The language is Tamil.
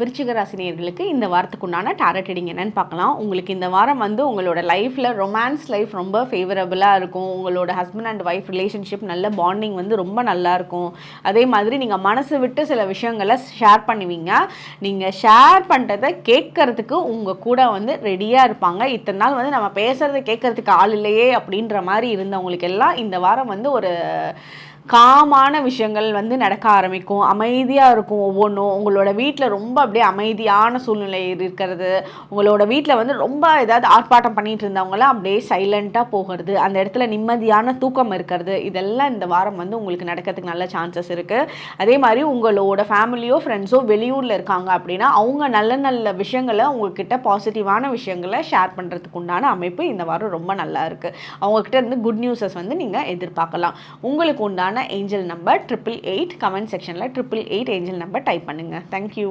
விருச்சிக ராசினியர்களுக்கு இந்த வாரத்துக்கு உண்டான டேரட் ரீடிங் என்னன்னு பார்க்கலாம். உங்களுக்கு இந்த வாரம் வந்து உங்களோட லைஃப்பில் ரொமான்ஸ் லைஃப் ரொம்ப ஃபேவரபுளாக இருக்கும். உங்களோட ஹஸ்பண்ட் அண்ட் ஒய்ஃப் ரிலேஷன்ஷிப் நல்ல பாண்டிங் வந்து ரொம்ப நல்லா இருக்கும். அதே மாதிரி நீங்கள் மனசு விட்டு சில விஷயங்களை ஷேர் பண்ணுவீங்க. நீங்கள் ஷேர் பண்ணுறதை கேட்கறதுக்கு உங்கள் கூட வந்து ரெடியாக இருப்பாங்க. இத்தனை நாள் வந்து நம்ம பேசுகிறத கேட்கறதுக்கு ஆள் இல்லையே அப்படின்ற மாதிரி இருந்தவங்களுக்கு எல்லாம் இந்த வாரம் வந்து ஒரு காமான விஷயங்கள் வந்து நடக்க ஆரம்பிக்கும். அமைதியாக இருக்கும் ஒவ்வொன்றும். உங்களோட வீட்டில் ரொம்ப அப்படியே அமைதியான சூழ்நிலை இருக்கிறது. உங்களோட வீட்டில் வந்து ரொம்ப ஏதாவது ஆர்ப்பாட்டம் பண்ணிட்டு இருந்தவங்களாம் அப்படியே சைலண்ட்டாக போகிறது. அந்த இடத்துல நிம்மதியான தூக்கம் இருக்கிறது. இதெல்லாம் இந்த வாரம் வந்து உங்களுக்கு நடக்கிறதுக்கு நல்ல சான்சஸ் இருக்குது அதே மாதிரி உங்களோட ஃபேமிலியோ ஃப்ரெண்ட்ஸோ வெளியூரில் இருக்காங்க அப்படின்னா அவங்க நல்ல நல்ல விஷயங்களை உங்ககிட்ட பாசிட்டிவான விஷயங்களை ஷேர் பண்ணுறதுக்கு உண்டான அமைப்பு இந்த வாரம் ரொம்ப நல்லா இருக்குது அவங்கக்கிட்ட இருந்து குட் நியூஸஸ் வந்து நீங்கள் எதிர்பார்க்கலாம். உங்களுக்கு உண்டான angel number triple eight comment செக்ஷனில் triple eight angel number type பண்ணுங்கள் தேங்க்யூ